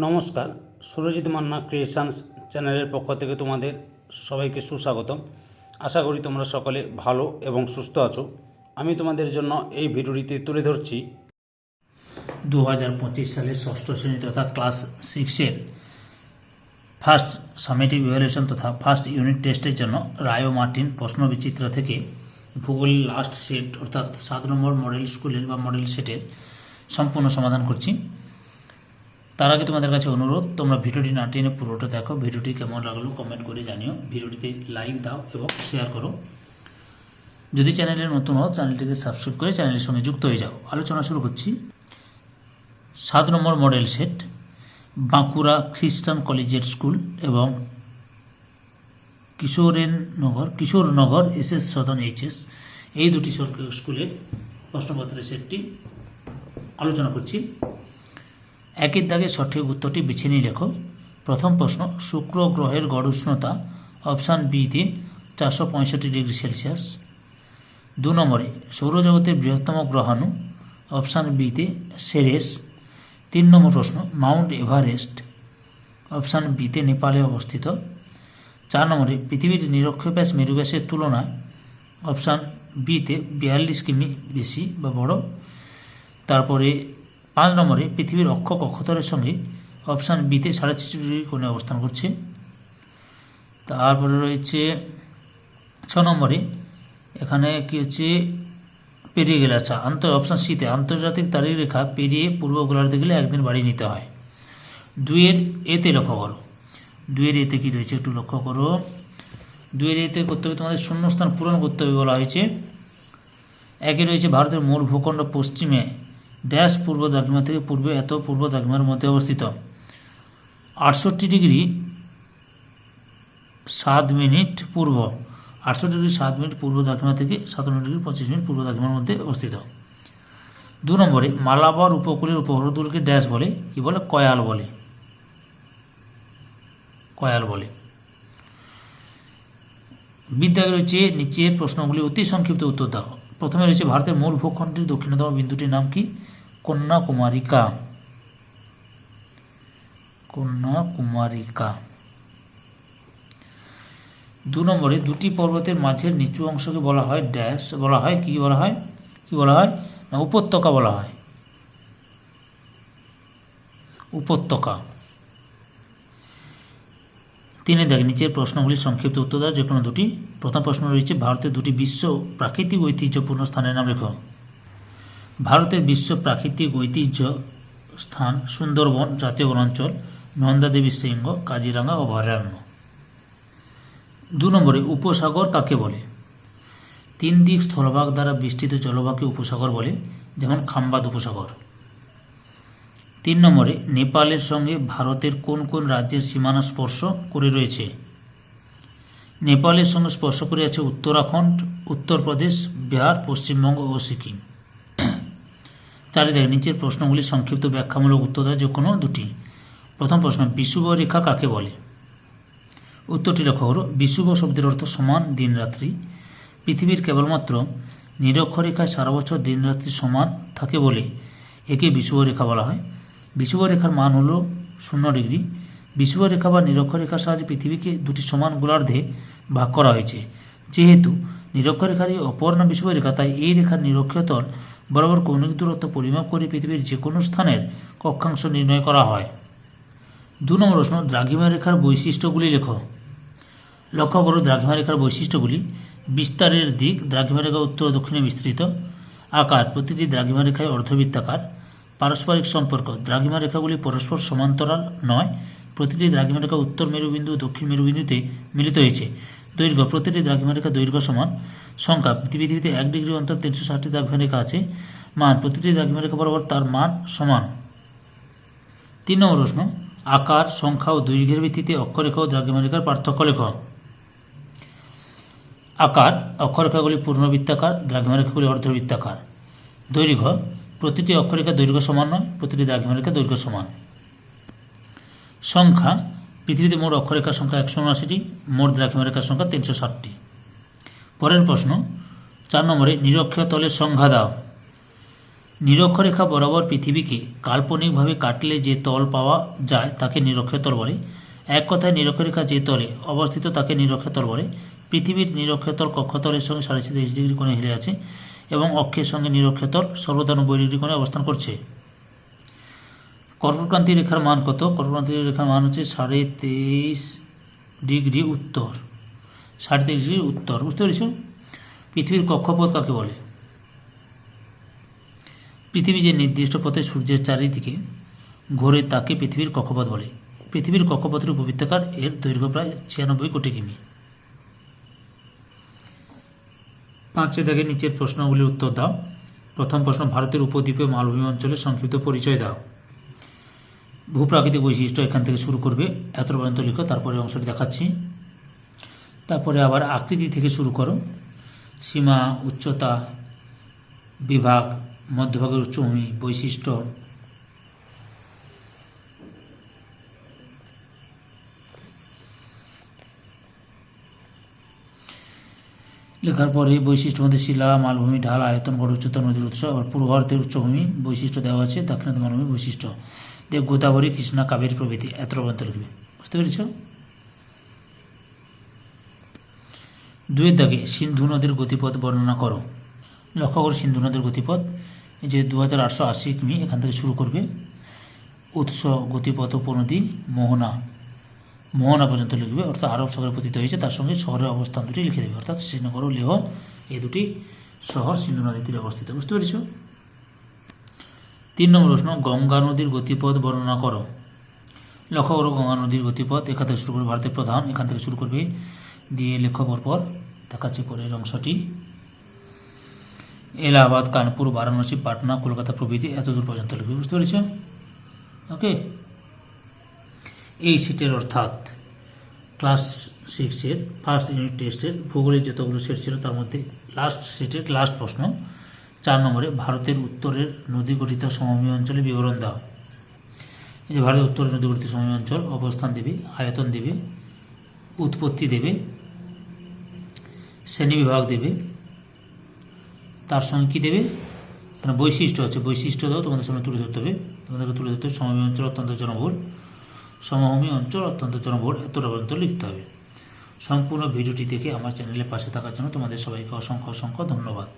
নমস্কার, সুরজিৎ মান্না ক্রিয়েশনস চ্যানেলের পক্ষ থেকে তোমাদের সবাইকে সুস্বাগতম। আশা করি তোমরা সকলে ভালো এবং সুস্থ আছো। আমি তোমাদের জন্য এই ভিডিওটিতে তুলে ধরছি। দু হাজার পঁচিশ সালের ষষ্ঠ শ্রেণি তথা ক্লাস সিক্সের ফার্স্ট সামেটিভ ইভ্যালুয়েশন তথা ফার্স্ট ইউনিট টেস্টের জন্য রায় মার্টিন প্রশ্ন বিচিত্র থেকে ভূগোল লাস্ট সেট অর্থাৎ সাত নম্বর মডেল স্কুলের বা মডেল সেটের সম্পূর্ণ সমাধান করছি। তার আগে তোমাদের কাছে অনুরোধ, তোমরা ভিডিওটি না টেনে পুরোটা দেখো, ভিডিওটি কেমন লাগল কমেন্ট করে জানিও, ভিডিওটিতে লাইক দাও এবং শেয়ার করো। যদি চ্যানেলে নতুন হও চ্যানেলটিকে সাবস্ক্রাইব করে চ্যানেলের সঙ্গে যুক্ত হয়ে যাও। আলোচনা শুরু করছি। সাত নম্বর মডেল সেট বাঁকুড়া খ্রিস্টান কলেজিয়েট স্কুল এবং কিশোরেননগর Kishornagar S S Sadan HS এই দুটি সরকারি স্কুলের প্রশ্নপত্রের সেটটি আলোচনা করছি। একের দাগে সঠিক উত্তরটি বেছে নিয়ে লেখো। প্রথম প্রশ্ন, শুক্র গ্রহের গড় উষ্ণতা অপশান বিতে চারশো পঁয়ষট্টি ডিগ্রি সেলসিয়াস। দু নম্বরে সৌরজগতের বৃহত্তম গ্রহাণু অপশান বিতে সেরেস। তিন নম্বর প্রশ্ন, মাউন্ট এভারেস্ট অপশান বিতে নেপালে অবস্থিত। চার নম্বরে, পৃথিবীর নিরক্ষীয় ব্যাস তুলনায় অপশান বিতে বিয়াল্লিশ কিমি বেশি বা বড়। তারপরে পাঁচ নম্বরে পৃথিবীর অক্ষ কক্ষতরের সঙ্গে অপশান বিতে সাড়ে ছেষট্টি ডিগ্রি কোণে অবস্থান করছে। তারপরে রয়েছে ছ নম্বরে, এখানে কি হচ্ছে? পেরিয়ে গেলে আচ্ছা আন্তর অপশান সিতে আন্তর্জাতিক তারিখ রেখা পেরিয়ে পূর্ব গোলার্ধে গেলে একদিন বাড়ি নিতে হয়। দুইয়ের এতে লক্ষ্য করো। দুইয়ের এতে কি রয়েছে একটু লক্ষ্য করো। দুইয়ের এতে করতে হবে তোমাদের শূন্যস্থান পূরণ করতে হবে বলা হয়েছে। একে রয়েছে ভারতের মূল ভূখণ্ড পশ্চিমে। ড্যাশ পূর্ব দ্রাঘিমা থেকে পূর্বে এত পূর্ব দ্রাঘিমার মধ্যে অবস্থিত। আটষট্টি ডিগ্রি সাত মিনিট পূর্ব। আটশো ডিগ্রি সাত মিনিট পূর্ব দ্রাঘিমা থেকে সাতান্ন ডিগ্রি পঁচিশ মিনিট পূর্ব দ্রাঘিমার মধ্যে অবস্থিত। দু নম্বরে, মালাবার উপকূলের উপহরদুলকে ড্যাশ বলে, কি বলে? কয়াল বলে। কয়াল বলে। বিদ্যায় রয়েছে নিচের প্রশ্নগুলি অতি সংক্ষিপ্ত উত্তর দাও। প্রথমে রয়েছে ভারতের মূল ভূখণ্ডের দক্ষিণতম বিন্দুটির নাম কি? কন্যাকুমারিকা। কন্যাকুমারিকা। দু নম্বরে দুটি পর্বতের মাঝের নিচু অংশকে বলা হয় ড্যাশ, বলা হয় কি বলা হয়? কি বলা হয়? না, উপত্যকা বলা হয়। উপত্যকা। তিনে দেখ নিচের প্রশ্নগুলির সংক্ষিপ্ত উত্তর দাও যে কোনো দুটি। প্রথম প্রশ্ন রয়েছে, ভারতের দুটি বিশ্ব প্রাকৃতিক ঐতিহ্যপূর্ণ স্থানের নাম লেখো। ভারতের বিশ্ব প্রাকৃতিক ঐতিহ্য স্থান সুন্দরবন, জাতীয় বনাঞ্চল, নন্দা দেবী শৃঙ্গ কাজিরাঙ্গা অভয়ারণ্য দু নম্বরে, উপসাগর কাকে বলে? তিন দিক স্থলভাগ দ্বারা বিস্তৃত জলভাগকে উপসাগর বলে, যেমন খাম্বাদ উপসাগর। তিন নম্বরে, নেপালের সঙ্গে ভারতের কোন কোন রাজ্যের সীমানা স্পর্শ করে রয়েছে? নেপালের সঙ্গে স্পর্শ করে আছে উত্তরাখণ্ড, উত্তরপ্রদেশ, বিহার, পশ্চিমবঙ্গ ও সিকিম। চারিদিকে নিচের প্রশ্নগুলি সংক্ষিপ্ত ব্যাখ্যামূলক উত্তর দেয় যে কোনো দুটি। প্রথম প্রশ্ন বিষুব রেখা কাকে বলে? উত্তরটি লক্ষ্য করো বিষুব শব্দের অর্থ সমান দিন রাত্রি পৃথিবীর কেবলমাত্র নিরক্ষরেখায় সারা বছর দিন রাত্রি সমান থাকে বলে একে বিষুব রেখা বলা হয়। বিষুব রেখার মান হলো শূন্য ডিগ্রি। বিষুব রেখা বা নিরক্ষরেখার সাহায্যে পৃথিবীকে দুটি সমান গোলার্ধে ভাগ করা হয়েছে। যেহেতু নিরক্ষরেখারই অপর নাম বিষুব রেখা তাই এই রেখার নিরক্ষতল বরাবর কৌণিক দূরত্ব পরিমাপ করে পৃথিবীর যে কোনো স্থানের কক্ষাংশ নির্ণয় করা হয়। দু নম্বর প্রশ্ন, দ্রাঘিমা রেখার বৈশিষ্ট্যগুলি লেখো। লক্ষ্য করো, দ্রাঘিমা রেখার বৈশিষ্ট্যগুলি। বিস্তারের দিক দ্রাঘিমা রেখা উত্তর দক্ষিণে বিস্তৃত। আকার, প্রতিটি দ্রাঘিমা রেখায় অর্ধবৃত্তাকার। পারস্পরিক সম্পর্ক। দ্রাঘিমা রেখাগুলি পরস্পর সমান্তরাল নয়। প্রতিটি দ্রাঘিমা রেখা উত্তর মেরুবিন্দু ও দক্ষিণ মেরুবিন্দুতে মিলিত হয়েছে। দৈর্ঘ্য, প্রতিটি দ্রাঘিমা রেখা দৈর্ঘ্য সমান। সংখ্যা পৃথিবীতে এক ডিগ্রি অন্তর তিনশো ষাটটি দ্রাঘিমা রেখা আছে। মান, প্রতিটি দ্রাঘিমা রেখা বরাবর তার মান সমান। তিন নম্বর প্রশ্ন, আকার, সংখ্যা ও দৈর্ঘ্যের ভিত্তিতে অক্ষরেখা ও দ্রাঘিমা রেখার পার্থক্য লেখ। আকার অক্ষরেখাগুলি পূর্ণবৃত্তাকার দ্রাঘিমারেখাগুলি অর্ধবৃত্তাকার। দৈর্ঘ্য প্রতিটি অক্ষরেখা দৈর্ঘ্য সমান নয়, প্রতিটি দ্রাঘিমারেখা দৈর্ঘ্য সমান। সংখ্যা, পৃথিবীতে মোট অক্ষরেখার সংখ্যা একশো উনআশিটি, মোট দ্রাঘিমারেখার সংখ্যা তিনশো ষাটটি। পরের প্রশ্ন, চার নম্বরে নিরক্ষীয় তলের সংখ্যা দাও। নিরক্ষরেখা বরাবর পৃথিবীকে কাল্পনিকভাবে কাটলে যে তল পাওয়া যায় তাকে নিরক্ষর তল বলে। এক কথায় নিরক্ষরেখা যে তলে অবস্থিত তাকে নিরক্ষর তল বলে। পৃথিবীর নিরক্ষতল কক্ষতলের সঙ্গে সাড়ে তেইশ ডিগ্রি কোণে হেলে আছে এবং অক্ষের সঙ্গে নিরক্ষতল সর্বদা নব্বই ডিগ্রি কোণে অবস্থান করছে। কর্কটক্রান্তি রেখার মান কত? কর্কটক্রান্তি রেখার মান হচ্ছে সাড়ে তেইশ ডিগ্রি উত্তর। সাড়ে তেইশ ডিগ্রি উত্তর, বুঝতে পেরেছ? পৃথিবীর কক্ষপথ কাকে বলে? পৃথিবী যে নির্দিষ্ট পথে সূর্যের চারিদিকে ঘোরে তাকে পৃথিবীর কক্ষপথ বলে। পৃথিবীর কক্ষপথের উপবৃত্তাকার এর দৈর্ঘ্য প্রায় ছিয়ানব্বই কোটি কিমি। পাঁচে দেখে নিচের প্রশ্নগুলির উত্তর দাও। প্রথম প্রশ্ন, ভারতের উপদ্বীপে মালভূমি অঞ্চলের সংক্ষিপ্ত পরিচয় দাও। ভূপ্রাকৃতিক বৈশিষ্ট্য এখান থেকে শুরু করবে। এত পর্যন্ত লিখো, তারপরে অংশটি দেখাচ্ছি। তারপরে আবার আকৃতি থেকে শুরু করো। সীমা, উচ্চতা, বিভাগ, মধ্যভাগের উচ্চভূমি, বৈশিষ্ট্য লেখার পরে বৈশিষ্ট্য মধ্যে শিলা, মালভূমি, ঢাল, আয়তন গড় উচ্চতা, নদীর উৎস, আবার পূর্ব ভারতের উচ্চভূমি বৈশিষ্ট্য দেওয়া আছে দক্ষিণাতে মালভূমি বৈশিষ্ট্য। দেব গোদাবরী, কৃষ্ণা, কাবেরী প্রভৃতি, এত পর্যন্ত লিখবে। বুঝতে পেরেছ? দুয়ের দাগে সিন্ধু নদীর গতিপথ বর্ণনা করো। লক্ষ্য করো সিন্ধু নদীর গতিপথ। যে দু হাজার আটশো আশি কিমি এখান থেকে শুরু করবে। উৎস, গতিপথ, উপনদী, মোহনা। মোহনা পর্যন্ত লিখবে, অর্থাৎ আরব সাগরে পতিত হয়েছে, তার সঙ্গে শহরের অবস্থান দুটি লিখে দেবে, অর্থাৎ শ্রীনগর ও লেহ, এই দুটি শহর সিন্ধু নদীর তীরে অবস্থিত, বুঝতে পেরেছ? তিন নম্বর প্রশ্ন, গঙ্গা নদীর গতিপথ বর্ণনা করো। লক্ষ্য করো, গঙ্গা নদীর গতিপথ এখান থেকে শুরু করবে ভারতের প্রধান, এখান থেকে শুরু করবে দিয়ে লেখো পর দেখাচ্ছে পরের অংশটি। এলাহাবাদ, কানপুর, বারাণসী, পাটনা, কলকাতা প্রভৃতি এত দূর পর্যন্ত লিখবে, বুঝতে পেরেছ? ওকে এই সিটের অর্থাৎ ক্লাস সিক্সের ফার্স্ট ইউনিট টেস্টের ভূগোলের যতগুলো সেট ছিল তার মধ্যে লাস্ট সেটের লাস্ট প্রশ্ন, চার নম্বরে ভারতের উত্তরের নদী গঠিত সমভূমি অঞ্চলে বিবরণ দাও। এই যে ভারতের উত্তরের নদী গঠিত সমভূমি অঞ্চল, অবস্থান দেবে, আয়তন দেবে, উৎপত্তি দেবে, শ্রেণি বিভাগ দেবে, তার সঙ্গে কী দেবে? বৈশিষ্ট্য আছে, বৈশিষ্ট্য দাও, তোমাদের সামনে তুলে ধরতে হবে। তোমাদেরকে তুলে ধরতে হবে সমভূমি অঞ্চল অত্যন্ত জনবহুল। সমভূমি অঞ্চল অত্যন্ত জনবহুল এতটা পর্যন্ত লিখতে হবে। সম্পূর্ণ ভিডিওটি দেখে আমার চ্যানেলের পাশে থাকার জন্য তোমাদের সবাইকে অসংখ্য অসংখ্য ধন্যবাদ।